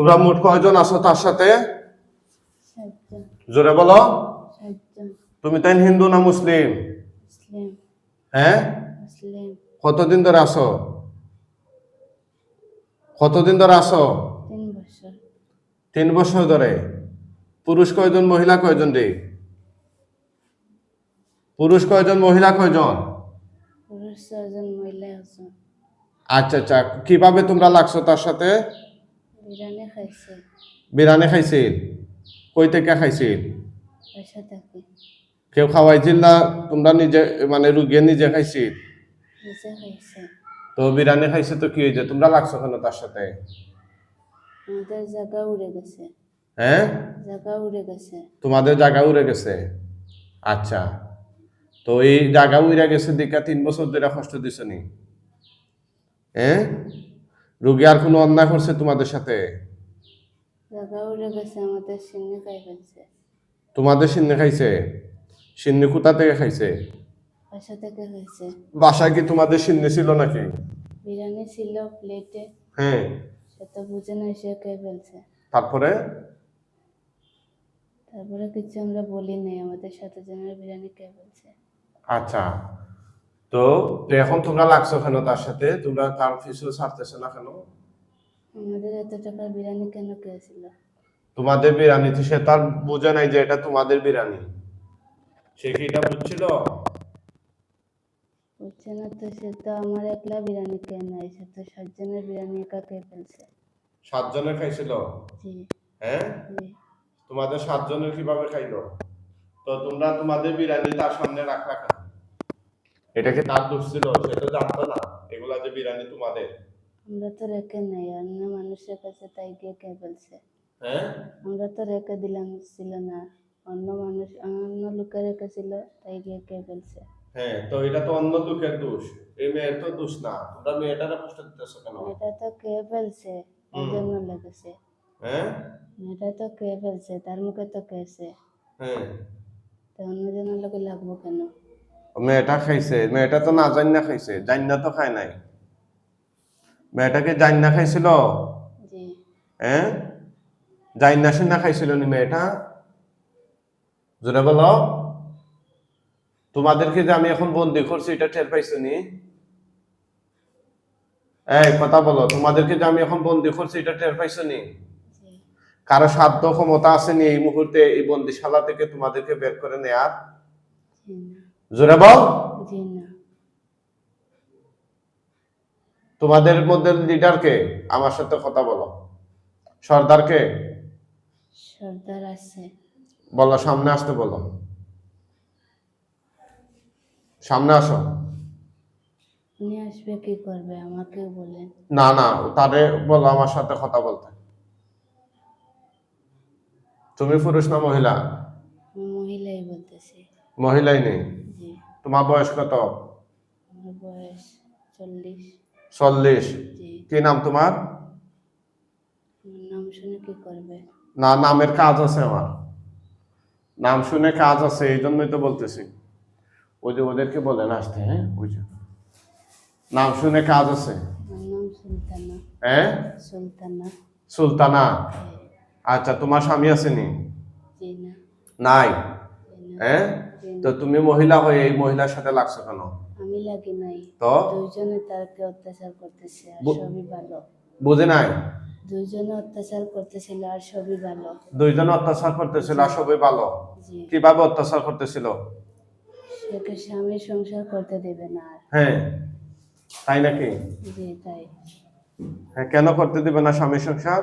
তোমরা মোট কয়জন আছো তার সাথে? জোরে বলো। তুমি তাই হিন্দু না মুসলিম? হ্যাঁ? কতদিন ধরে আসো কতদিন ধরে আসো তিন বছর। ধরে। পুরুষ কয়জন মহিলা কয়জন রে? পুরুষ কয়জন মহিলা কয়জন? আচ্ছা আচ্ছা। কীভাবে তোমরা লাগছো তার সাথে? খাইছে। খাইছিল। কই থেকে খাইছিল? কেউ খাওয়াইছিল না? তোমরা নিজে মানে রুগিয়ে নিজে খাইছিল? তো বিরানি খাইছে তো কি হয়েছে? তোমরা লাগছো কেন তার সাথে? আমাদের জায়গা উড়ে গেছে। হ্যাঁ? জায়গা উড়ে গেছে। তোমাদের জায়গা উড়ে গেছে? আচ্ছা। তো এই জায়গা উড়ে গেছে দেখা তিন বছর ধরে কষ্ট দিছ নি। হ্যাঁ? রুগী আর কোনো অন্যায় করছে তোমাদের সাথে? জায়গা উড়ে গেছে আমাদের সিন্নি খাই ফেলছে তোমাদের সিন্নি খাইছে? সিন্নি কোথা থেকে খাইছে? পয়সা থেকে খাইছে। বাসায় কি তোমাদের সিন্নি ছিল নাকি? বিরিয়ানি ছিল প্লেটে। হ্যাঁ। সে তো বুঝে না সে খেয়ে ফেলছে। তারপরে? তারপরে কিছু আমরা বলি নাই আমাদের সাথে জনের বিরিয়ানি খেয়ে ফেলছে। আচ্ছা। তো এখন তোমরা লাগছো কেন তার সাথে? তোমরা তার ফিসু ছাড়তেছো না কেন? আমাদের এত টাকার বিরিয়ানি কেন খেয়েছিল? তোমাদের বিরিয়ানি তো সে তার বোঝে নাই যে এটা তোমাদের বিরিয়ানি। সে কি এটা বুঝছিল? বুঝছে না তো সে তো আমার একলা বিরিয়ানি খেয়ে নাই সে তো সাতজনের বিরিয়ানি একা খেয়ে ফেলছে। সাতজনের খাইছিল? জি। হ্যাঁ? তোমাদের সাতজনের কীভাবে খাইলো? তো তোমরা তোমাদের বিরিয়ানি তার সামনে রাখা কেন? এটা কি তার দোষ ছিল? সে তো জানতো না এগুলা যে বিরিয়ানি তোমাদের। আমরা তো রেখে নাই অন্য মানুষের কাছে তাই গিয়ে খেয়ে ফেলছে হ্যাঁ? আমরা তো রেখে দিলাম ছিল না। অন্য মানুষ অন্য লোকে রেখেছিল তাই গিয়ে খেয়ে ফেলছে হ্যাঁ তো এটা তো অন্য লোকের দোষ। এই মেয়ের তো দোষ না। তোমরা মেয়েটারে কষ্ট দিতেছো কেন? এটা তো এই হুম। জন্য লেগেছে। হ্যাঁ? এটা তো খেয়ে ফেলছে তার মুখে তো খেয়েছে হ্যাঁ। তো অন্যজনের লোকে লাগবো কেন? মেয়েটা খাইছে। মেয়েটা তো না জান্না খাইছে। জান্না তো খায় নাই। মেয়েটাকে জান্না খাইছিল? জি। হ্যাঁ জান্না শুনা খাইছিল নি মেয়েটা? জোরে বলো। তোমাদেরকে যে আমি এখন বন্দি করছি এটা টের পাইছো নি এই কথা বলো। তোমাদেরকে যে আমি এখন বন্দি করছি এটা টের পাইছো নি কারও সাধ্য ক্ষমতা আসেনি এই মুহূর্তে এই বন্দিশালা থেকে তোমাদেরকে বের করে নেয়ার? জোরে বল। জি না। তোমাদের মধ্যে লিডারকে আমার সাথে কথা বলো। সর্দারকে? সর্দার আছে। বলো সামনে আসতে বলো। সামনে আসো। উনি আসবে কি করবে? আমাকেও বলেন। না না তারে বলো আমার সাথে কথা বলতে। তুমি পুরুষ না মহিলা? মহিলাই বলতেছি। মহিলাই নেই? তোমার বয়স কত? আমার বয়স চল্লিশ। চল্লিশ। কি নাম তোমার? না নামের কাজ আছে আমার। নাম শুনে কাজ আছে এই জন্যই তো বলতেছি। ওই যে ওদেরকে বলেন আসতে হ্যাঁ? ওই যে। নাম শুনে কাজ আছে। সুলতানা। হ্যাঁ সুলতানা। আচ্ছা তোমার স্বামী আসেনি? নাই? হ্যাঁ তো তুমি মহিলা হয়ে এই মহিলার সাথে লাগছো কেন? আমি লাগি নাই। তো? দুইজনে তারকে অত্যাচার করতেছে আর সবই ভালো। বুঝে নাই? দুইজনে অত্যাচার করতেছিল আর সবই ভালো। দুইজন অত্যাচার করতেছিল আর সবাই ভালো? কীভাবে অত্যাচার করতেছিল? সেকে স্বামীর সংসার করতে দেবে না আর। হ্যাঁ তাই নাকি? জি তাই। হ্যাঁ কেন করতে দিবে না স্বামী সংসার?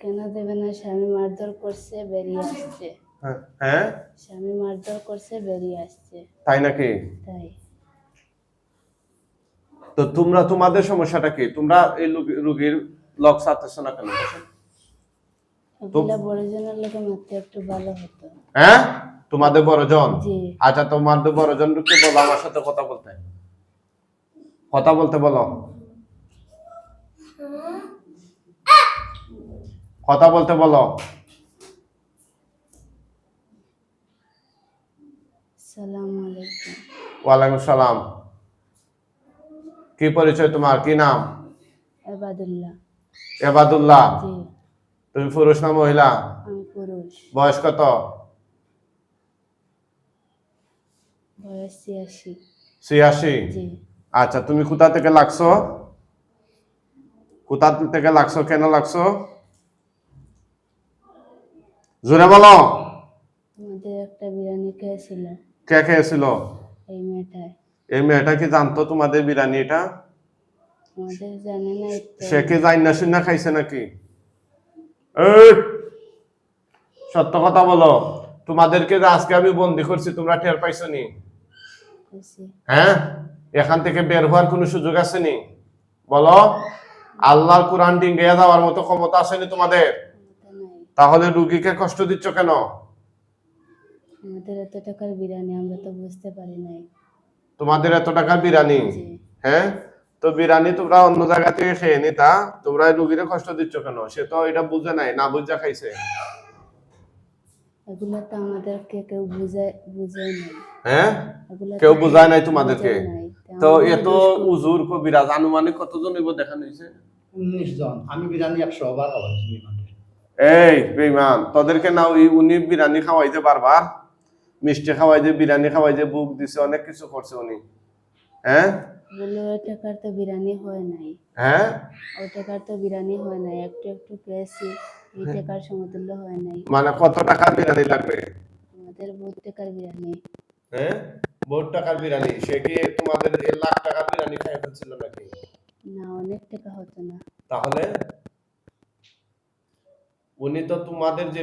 কেন দেবে না? স্বামী মারধর করছে বেরিয়ে আসছে। হ্যাঁ, হ্যাঁ? স্বামী মারধর করছে বেরিয়ে আসছে। তাই নাকি? তাই। তো তোমরা তোমাদের সমস্যাটা কি? তোমরা এই রুগী- রুগীর লক সারতেছো না কেন? একটু ভালো হতো। হ্যাঁ? তোমাদের বড়জন? আচ্ছা তোমাদের বড়জনকে বলো আমার সাথে কথা বলতে। কথা বলতে বলো। কথা বলতে বলো সালাম আলাইকুম ওয়ালাইকুম সালাম। কি পরিচয় তোমার? কি নাম? এবাদুল্লাহ। এবাদুল্লাহ। তুমি পুরুষ না মহিলা? বয়স কত? ছিয়াশি। আচ্ছা তুমি কোথা থেকে লাগছো? কোথা থেকে লাগছো? কেন লাগছো? জোরে বলো। আমাদের একটা বিরিয়ানি খেয়েছিল। কে খেয়েছিল? এই এই মেয়েটা কি জানতো তোমাদের বিরিয়ানি এটা? আমাদের জানে না সে কি জাইনা শুনা খাইছে নাকি? এই, সত্য কথা বলো। তোমাদেরকে যে আজকে আমি বন্দি করছি তোমরা টের পাইছো নি? হ্যাঁ? এখান থেকে বের হওয়ার কোনো সুযোগ আছে নি? বলো। আল্লাহর কোরআন ডিঙ্গে যাওয়ার মতো ক্ষমতা আসেনি তোমাদের? তাহলে রুগীকে কষ্ট দিচ্ছ কেন? আমাদের এত টাকার বিরিয়ানি আমরা তো বুঝতে পারি নাই। তোমাদের এত টাকার বিরিয়ানি? হ্যাঁ? তো বিরিয়ানি তোমরা অন্য জায়গা থেকে খেয়ে নি তা তোমরা রুগীরে কষ্ট দিচ্ছ কেন? সে তো এটা বুঝে নাই না বুঝা খাইছে। এগুলো তো আমাদেরকে কেউ বুঝায় বুঝায় নাই। হ্যাঁ? কেউ বুঝায় নাই তোমাদেরকে। তো এত কো- উজুর কবিরাজ আনুমানিক কতজন হইব দেখানো হয়েছে উনিশ জন। আমি বিরিয়ানি একশো বার খাওয়াইছি এই বেইমান তোদেরকে না উনি বিরিয়ানি খাওয়াইতে বারবার মিষ্টি খাওয়াই খাওয়াইছে বিরিয়ানি খাওয়াই খাওয়াইছে বুক দিছে অনেক কিছু করছে উনি। হ্যাঁ? বলে ওই টাকার তো বিরিয়ানি হয় নাই। হ্যাঁ? ওই টাকার তো বিরিয়ানি হয় নাই একটু একটু খেয়েছি এই টাকার সমতুল্য হয় নাই। মানে কত টাকার বিরিয়ানি লাগবে? আমাদের বহুত টাকার বিরিয়ানি। হ্যাঁ? বহুত টাকার বিরিয়ানি। সে কি তোমাদের লাখ টাকার বিরিয়ানি খাই ফেলছিল নাকি? না অনেক টাকা হতো না। তাহলে? উনি তো তোমাদের যে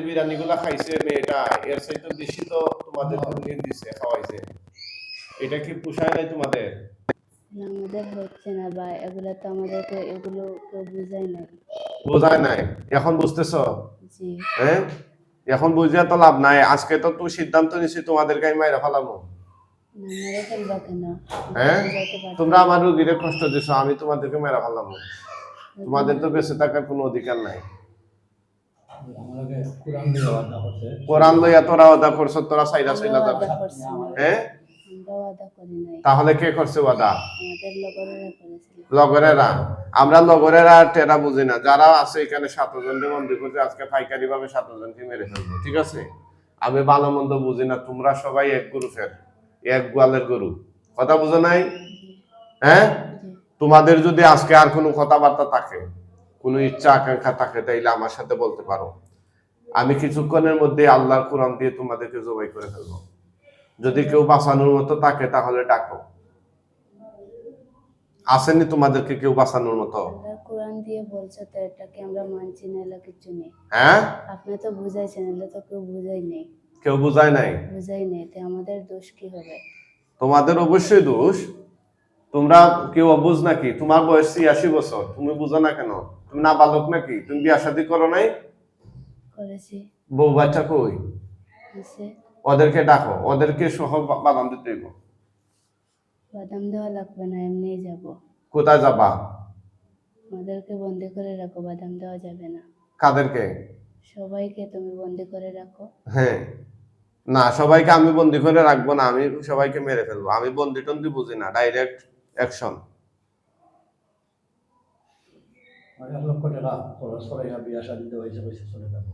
খাইছে মেয়েটা এর চাইতে বেশি তো তোমাদের উনি দিছে খাওয়াইছে। এটা কি পুষায় নাই তোমাদের? আমাদের হচ্ছে না বা এগুলো তো আমাদেরকে এগুলো কেউ বুঝায় নাই। বোঝায় নাই? এখন বুঝতেছো? জি। হ্যাঁ? এখন বুঝিয়া তো লাভ নাই। আজকে তো তুই সিদ্ধান্ত নিছি তোমাদেরকে আমি মাইরা ফেলামো। হ্যাঁ? তোমরা আমার রুগীরে কষ্ট দিছো আমি তোমাদেরকে মেরা ফেলামো। তোমাদের তো বেঁচে থাকার কোনো অধিকার নাই। কোরআন ওয়াদা লইয়া তোরা করছ তোরা সাইরা সাইরা যাবে। হ্যাঁ? তাহলে কে করছে আমাদের লগরেরা আমরা লগরেরা টেরা বুঝি না। যারা আছে এখানে সাতজনকে বন্দি করছে আজকে পাইকারি ভাবে সাতজনকে মেরে ফেলব ঠিক আছে? আমি ভালো মন্দ বুঝি না তোমরা সবাই এক গ্রুপের এক গোয়ালের গরু। কথা বুঝো নাই? হ্যাঁ? তোমাদের যদি আজকে আর কোনো কথাবার্তা থাকে কোনো ইচ্ছা আকাঙ্ক্ষা থাকে তাইলে আমার সাথে বলতে পারো। আমি কিছুক্ষণের মধ্যে আল্লাহর কোরআন দিয়ে তোমাদেরকে জবাই করে ফেলব। যদি কেউ বাঁচানোর মতো থাকে তাহলে ডাকো। আসেনি তোমাদেরকে কেউ বাঁচানোর মতো? কোরআন দিয়ে বলছো তো এটাকে আমরা মানছি না এলা কিছু নেই। হ্যাঁ? আপনি তো বুঝাইছেন এলে তো কেউ বুঝাই নেই। কেউ বুঝায় নাই? বুঝাই নেই তো আমাদের দোষ কি হবে? তোমাদের অবশ্যই দোষ। তোমরা কেউ অবুঝ নাকি? তোমার বয়স ছিয়াশি বছর তুমি বুঝো না কেন? তুমি না বালক নাকি? তুমি বিয়া শাদী করো নাই? করেছি। বউ বাচ্চা কই? ওদেরকে ডাকো ওদেরকে সহ বাদাম দিতে হইব। বাদাম দেওয়া লাগবে না এমনিই যাব। কোথায় যাবা? ওদেরকে বন্দি করে রাখো বাদাম দেওয়া যাবে না। কাদেরকে? সবাইকে তুমি বন্দি করে রাখো। হ্যাঁ। না সবাইকে আমি বন্দি করে রাখব না আমি সবাইকে মেরে ফেলব। আমি বন্দি টন্দি বুঝি না ডাইরেক্ট অ্যাকশন মানে এক লক্ষ টাকা খরচ করে বিয়া শাদিতে হয়েছে পয়সা চলে যাব।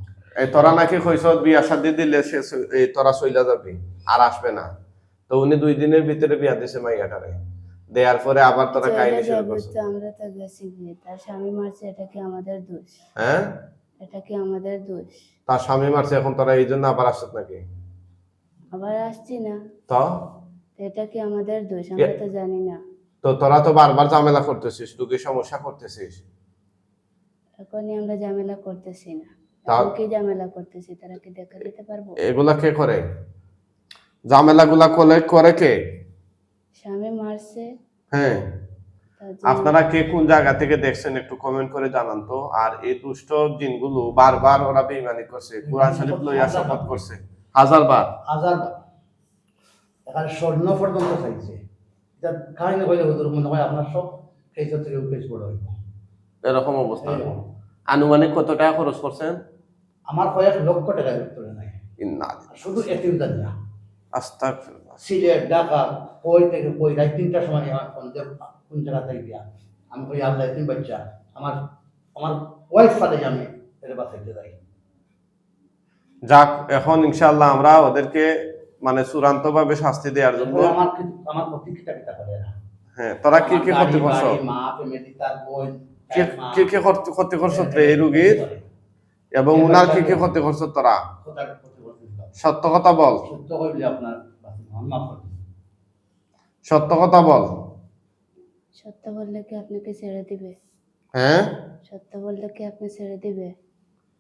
এই তোরা নাকি কইস বিয়া শাদি দিলে সে এই তোরা চইলা যাবি আর আসবে না। তো উনি দুই দিনের ভিতরে বিয়া দিছে মাইয়াটারে। দেওয়ার পরে আবার তোরা কাহিনী শুরু যাব করছ। তো আমরা তো গেছি তার স্বামী মারছে এটা কি আমাদের দোষ? হ্যাঁ? এটা কি আমাদের দোষ? তার স্বামী মারছে এখন তোরা এই জন্য আবার আসছত নাকি? আবার আসছি না। তো? এটা কি আমাদের দোষ? আমরা তো জানি না। তো তোরা তো বারবার ঝামেলা করতেছিস রুগীর সমস্যা করতেছিস? এখনই আমরা ঝামেলা করতেছি না। এখন কি ঝামেলা করতেছি? তারা কি দেখা দিতে পারব? এগুলা কে করে? ঝামেলা গুলা করে কে? স্বামী মারছে। হ্যাঁ। আপনারা কে কোন জায়গা থেকে দেখছেন একটু কমেন্ট করে জানান তো। আর এই দুষ্ট জিনগুলো বারবার ওরা বেইমানি করছে কোরআন শরীফ লইয়া শপথ করছে। হাজার বার হাজার বার এখানে স্বর্ণ পর্যন্ত চাইছে। এটা কাহিনী কইলে হুজুর মনে হয় আপনার সব কেস থেকে কেস বড় হইব। এরকম অবস্থা। আনুমানিক কত টাকা খরচ করছেন? আমার কয়েক লক্ষ টাকা ভিতরে নাই। শুধু এতিম। সিলেট ঢাকা কই থেকে কই রাত তিনটার সময় আমার ফোন কোন জায়গা থেকে দিয়া আমি কই আল্লাহ এতিম বাচ্চা আমার আমার ওয়াইফ ফালে আমি এর যাই। যাক এখন ইনশাআল্লাহ আমরা ওদেরকে মানে চূড়ান্ত ভাবে শাস্তি দেওয়ার জন্য আমার আমার প্রতি কিতা কিতা করে হ্যাঁ তোরা কি কি ক্ষতি করছ মা ফ্যামিলি তার বোন কি- কি কি ক্ষতি- করছ? রে এই রুগীর এবং উনার কি কি ক্ষতি করছ তোরা? সত্য কথা বল। সত্য কথা বল। সত্য বললে কি আপনাকে ছেড়ে দিবে? হ্যাঁ? সত্য বললে কি আপনি ছেড়ে দিবে?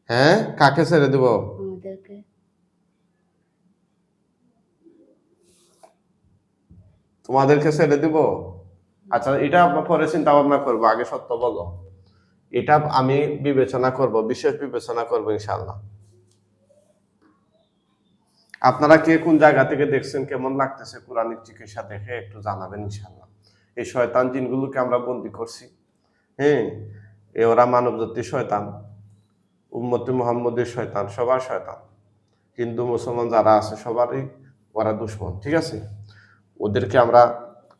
হ্যাঁ? কাকে ছেড়ে দিব? আমাদেরকে। তোমাদেরকে ছেড়ে দিব? আচ্ছা এটা পরে চিন্তা ভাবনা করব, আগে সত্য বলো। এটা আমি বিবেচনা করব, বিশেষ বিবেচনা করব ইনশাল্লাহ আপনারা কে কোন জায়গা থেকে দেখছেন, কেমন লাগতেছে কোরআনিক চিকিৎসা দেখে একটু জানাবেন ইনশাল্লাহ এই শয়তান জিনগুলোকে আমরা বন্দি করছি। হ্যাঁ এ ওরা মানব জাতির শয়তান, উম্মতি মোহাম্মদের শয়তান, সবার শয়তান। হিন্দু, মুসলমান যারা আছে সবারই ওরা দুশ্মন, ঠিক আছে? ওদেরকে আমরা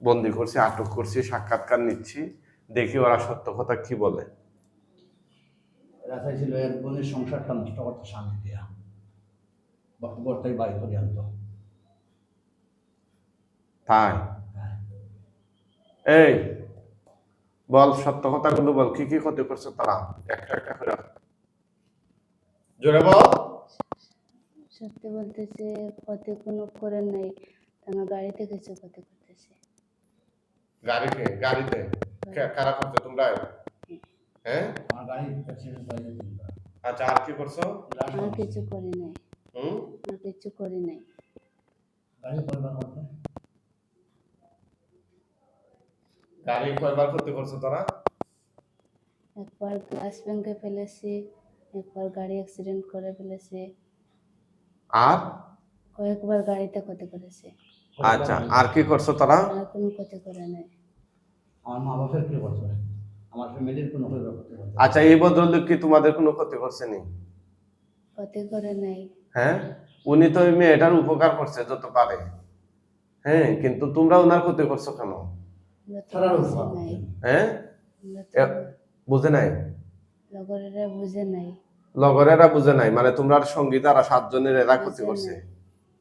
বন্দি করছি আটক করছি সাক্ষাৎকার নিচ্ছি। দেখি ওরা সত্য কথা কি বলে। এরা চাইছিল এর বোনের সংসারটা নষ্ট করতে শান্তি দিয়া বর্তাই বাড়ি করে আনতো। তাই? হ্যাঁ। এই বল সত্য কথাগুলো বল কি কি ক্ষতি করছে তারা? একটা একটা করে। জোরে বল। সত্যি বলতেছে ক্ষতি কোনো করে নাই। গাড়িতে কিছু ক্ষতি গাড়িতে গাড়িতে। কে- কারা তোমরা? হ্যাঁ? আচ্ছা আর কি করছ? আর কিছু করি নাই। হুম? আর কিছু করি নাই। গাড়ি কয়বার ক্ষতি করছ তোরা? একবার গ্লাস ভেঙে ফেলেছি একবার গাড়ি অ্যাক্সিডেন্ট করে ফেলেছি। আর? কয়েকবার গাড়িতে ক্ষতি করেছে। আচ্ছা আর কি করছ তোরা? আর কোনো ক্ষতি করে নাই। আমার মা বাপের কি করছে আমার ফ্যামিলির কোনো ক্ষতি করতে আচ্ছা এই ভদ্রলোক কি তোমাদের কোনো ক্ষতি করছে নি? ক্ষতি করে নাই। হ্যাঁ? উনি তো ওই মেয়েটার উপকার করছে যত পারে। হ্যাঁ কিন্তু তোমরা ওনার ক্ষতি করছ কেন? তো তারা হ্যাঁ? তো বুঝে নাই? লগরেরা বুঝে নাই। লগরেরা বুঝে নাই মানে তোমরা সংগীত আর সাতজনের এরা ক্ষতি করছে।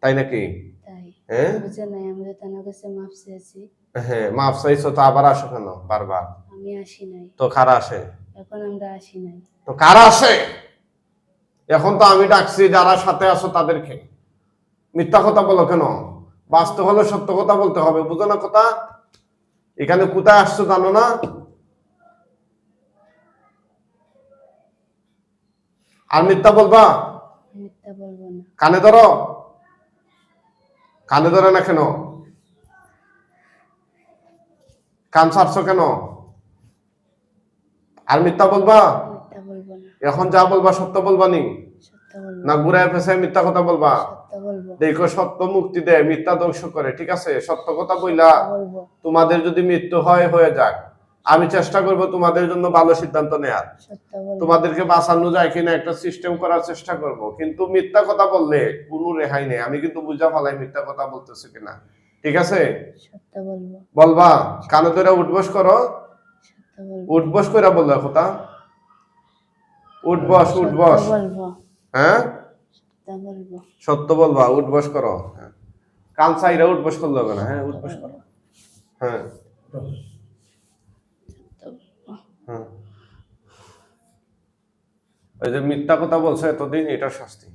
তাই নাকি? তাই। হ্যাঁ? বুঝে নাই আমরা তার কাছে মাপ চেয়েছি। হ্যাঁ মাপ চাইছো তো আবার আসো কেন? বারবার। আমি আসি নাই। তো কারা আসে? এখন আমরা আসি নাই। তো কারা আসে? এখন তো আমি ডাকছি যারা সাথে আছো তাদেরকে। মিথ্যা কথা বলো কেন? বাস্তব হলে সত্য কথা বলতে হবে বুঝো না কথা? এখানে কোথায় আসছো জানো না? আর মিথ্যা বলবা? মিথ্যা বলব না। কানে ধরো। কানে ধরে না কেন? কান ছাড়ছো কেন? আর মিথ্যা বলবা? এখন যা বলবা সত্য বলবা নি? না ঘুরায় ফেসায় মিথ্যা কথা বলবা? দেখো সত্য মুক্তি দেয় মিথ্যা ধ্বংস করে ঠিক আছে? সত্য কথা বইলা তোমাদের যদি মৃত্যু হয় হয়ে যাক। আমি চেষ্টা করব তোমাদের জন্য ভালো সিদ্ধান্ত নেয়ার। তোমাদেরকে বাঁচানো যায় কিনা একটা সিস্টেম করার চেষ্টা করব। কিন্তু মিথ্যা কথা বললে কোনো রেহাই নেই। আমি কিন্তু বুঝা ফেলাই মিথ্যা কথা বলতেছি কিনা। ঠিক আছে? বলব। বলবা কানে ধরে উঠবস করো। বলব। উঠবস করে বলল কথা উঠবস উঠবস। বলব। হ্যাঁ? সত্য বলব। বলবা উঠবস করো। হ্যাঁ। কান চাইরা উঠবস করল হ্যাঁ উঠবস করো। হ্যাঁ। হ্যাঁ। ওই যে মিথ্যা কথা বলছো এতদিন এটার শাস্তি।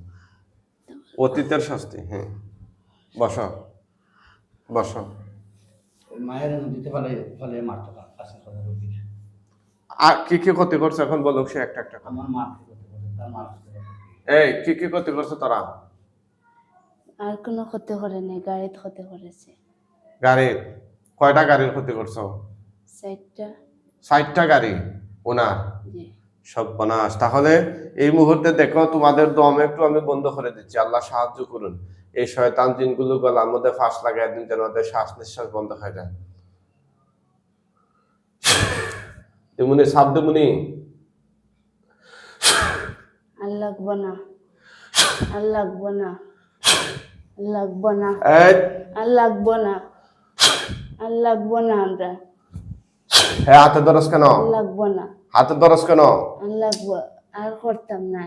অতীতের শাস্তি হ্যাঁ। বস। বস। মায়ের নদীতে ফেলে ফেলে মারতে আর কি কি ক্ষতি করছে এখন বলো সে একটা একটা। আমার মা কি তার মা এই কি কি ক্ষতি করছে তারা? আর কোনো ক্ষতি করে নাই গাড়িতে ক্ষতি করেছে। গাড়ির? কয়টা গাড়ির ক্ষতি করছ? সাইডটা ষাটটা গাড়ি? ওনার? জি। সর্বনাশ। তাহলে এই মুহূর্তে দেখো তোমাদের দম একটু আমি বন্ধ করে দিচ্ছি। আল্লাহ সাহায্য করুন। এই শয়তান জিনগুলো গলার মধ্যে ফাঁস লাগাই দিন যেন ওদের শ্বাস নিঃশ্বাস বন্ধ হয়ে যায়। তেমনি সাপ দেমনি। আর লাগবো না। আর লাগবো না। লাগবো না। আর লাগবো না। আর লাগবো না আমরা। হ্যাঁ হাতে ধরস কেন? লাগবো না। হাতে দরজ কেন? আর লাগবো আর করতাম না।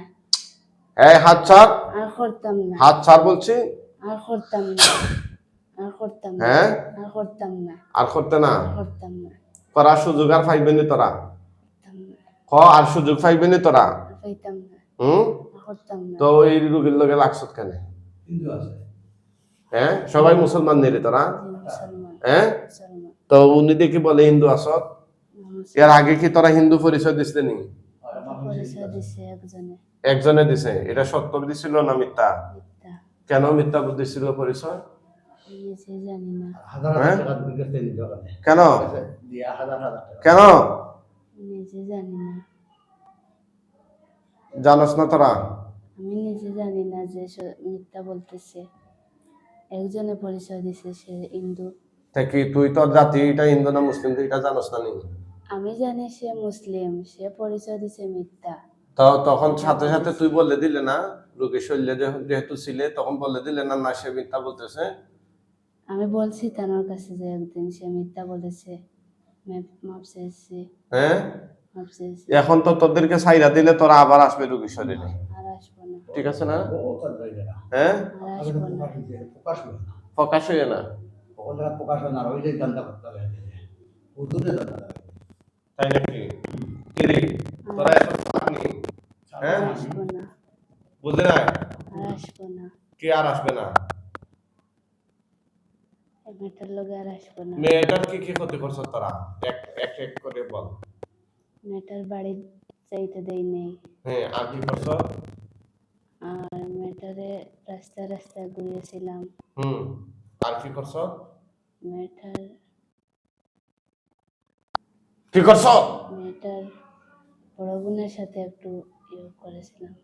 এই হাত ছাড়। আর করতাম না। হাত ছাড় বলছি। আর করতাম না। আর করতাম না। হ্যাঁ? আর করতাম না। আর করতে না? করতাম না। করার সুযোগ আর পাইবেনি তোরা? ক আর সুযোগ পাইবেনি তোরা? পাইতাম না। হুম? করতাম না। তো এই রুগীর লগে লাগছত কেন? হিন্দু আছে। হ্যাঁ? সবাই মুসলমান নেই তোরা? হ্যাঁ? তো উনি দেখি বলে হিন্দু আসত। এর আগে কি তোরা হিন্দু পরিচয় দিছিলে নি পরিচয় দিছে একজনে। একজনে দিছে এটা সত্য দিছিল না মিথ্যা? মিথ্যা। কেন মিথ্যা পরিচয়? জানি না। হাজার হ্যাঁ? কেন? কেন? নিজে জানি না। জানোস না তোরা? আমি নিজে জানি না যে স- মিথ্যা বলতেছে। একজনে পরিচয় দিছে সে হিন্দু। কি তুই তোর জাতি এটা হিন্দু না মুসলিম? তুই এটা জানোস না নি? আমি জানি সে মুসলিম সে পরিচয় দিছে মিথ্যা। তো তখন সাথে সাথে তুই বলে দিলে না রোগী শৈল্য যেহেতু ছিলে তখন বলে দিলে না না সে মিথ্যা বলতেছে। আমি বলছি তানোর কাছে যে একদিন সে মিথ্যা বলেছে। মাপ- চেয়েছি। হ্যাঁ? এখন তো তোদেরকে সাইরা দিলে তোরা আবার আসবে রোগী শরীরে। আর আসব না। ঠিক আছে না? তার হ্যাঁ? প্রকাশ হয় না? হয়ে হয় তাই নাকি? তোরা এত পারনি হ্যাঁ? বুঝলে না। কে আর আসবে না? মেয়েটার লগে আর আসব না। মেয়েটার কি কি ক্ষতি করছ তোরা? এক এক এক করে বল। মেয়েটার বাড়ি চাইতে দেই নেই। হ্যাঁ আর কি করছ? আর মেয়েটারে রাস্তায় রাস্তায় ঘুরিয়েছিলাম হুম আর কি করছ? মেয়েটার কি করছ? মেয়েটার বড় বোনের সাথে একটু ইয়ে করেছিলাম।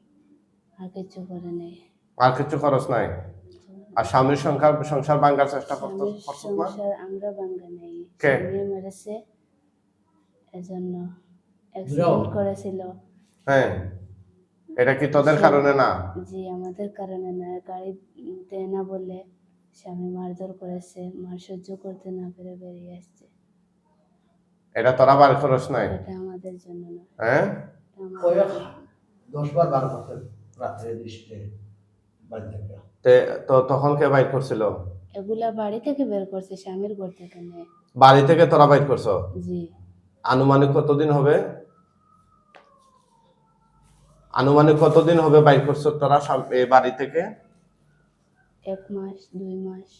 আর কিছু করে নেই। আর কিছু খরচ নাই? আর স্বামীর সংসার সংসার ভাঙ্গার চেষ্টা করতো করছ না সংসার আমরা ভাঙ্গা নেই। কে? স্বামী মেরেছে এজন্য। অ্যাক্সিডেন্ট করেছিল। হ্যাঁ। এটা কি তোদের কারণে না? জি আমাদের কারণে না। গাড়ি দেয় না বলে স্বামী মারধর করেছে। মার সহ্য করতে না পেরে বেরিয়ে আসছে। এটা তোরা বার খরচ নাই? এটা আমাদের জন্য না। হ্যাঁ? বার বারো বছর রাত্রে দৃষ্টিতে বাড়ি থেকে। তে তো তখন কে বাইর করছিল? এগুলা বাড়ি থেকে বের করছে স্বামীর ঘর থেকে নিয়ে। বাড়ি থেকে তোরা বাইর করছ? জি। আনুমানিক কতদিন হবে? আনুমানিক কতদিন হবে বাইর করছ তোরা বাড়ি থেকে? এক মাস দুই মাস।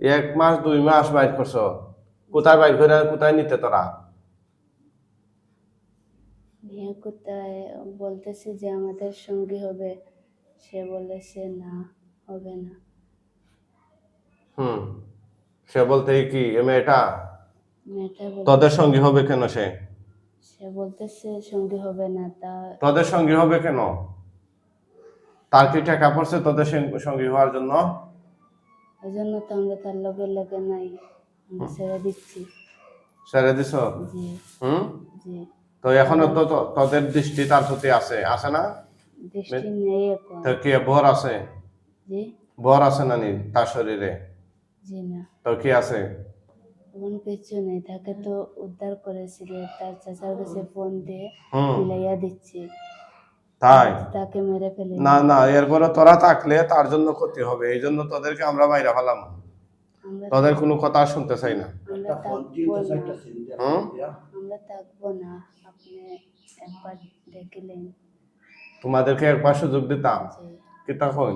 এক মাস দুই মাস বাইর করছ। কোথায় বাইর করে কোথায় নিতে তোরা? নিয়ে কোথায় বলতেছে যে আমাদের সঙ্গী হবে। সে বলেছে না হবে না। হুম। সে বলতে কি এ মেয়েটা? মেয়েটা বল তোদের সঙ্গী হবে কেন সে? সে বলতেছে সঙ্গী হবে না তা তোদের সঙ্গী হবে কেন? তার কি টাকা পড়ছে তোদের সঙ্গ- সঙ্গী হওয়ার জন্য? এই জন্য তো আমরা তার লগে লগে নাই। আমরা ছেড়ে দিচ্ছি। ছেড়ে দিছ? জি। হুম? জি। তো এখনও তো তো- তোদের দৃষ্টি তার প্রতি আছে আছে না? দৃষ্টি নেই এখন। তো কি বর আছে? জি? বর আছে না নি তার শরীরে? জি না। তো কি আছে? এখন কিছু নেই তাকে তো উদ্ধার করেছিল তার চাচার কাছে ফোন দিয়ে মিলাইয়া দিচ্ছি। তাই? তাকে মেরে ফেলে না না এরপরে তোরা থাকলে তার জন্য ক্ষতি হবে এই জন্য তোদেরকে আমরা বাইরে ফেলাম। তোদের কোনো কথা শুনতে চাই না। আমরা থাকব না। একবার দেখিলেন। তোমাদেরকে একবার সুযোগ দিতাম। কি তখন?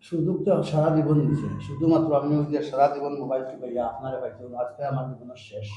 সুযোগ তো সারা জীবন দিছে। শুধুমাত্র আমি ওই যে সারা জীবন মোবাইল টিপাইয়া আপনারা পাইছি আজকে আমার জীবনের শেষ।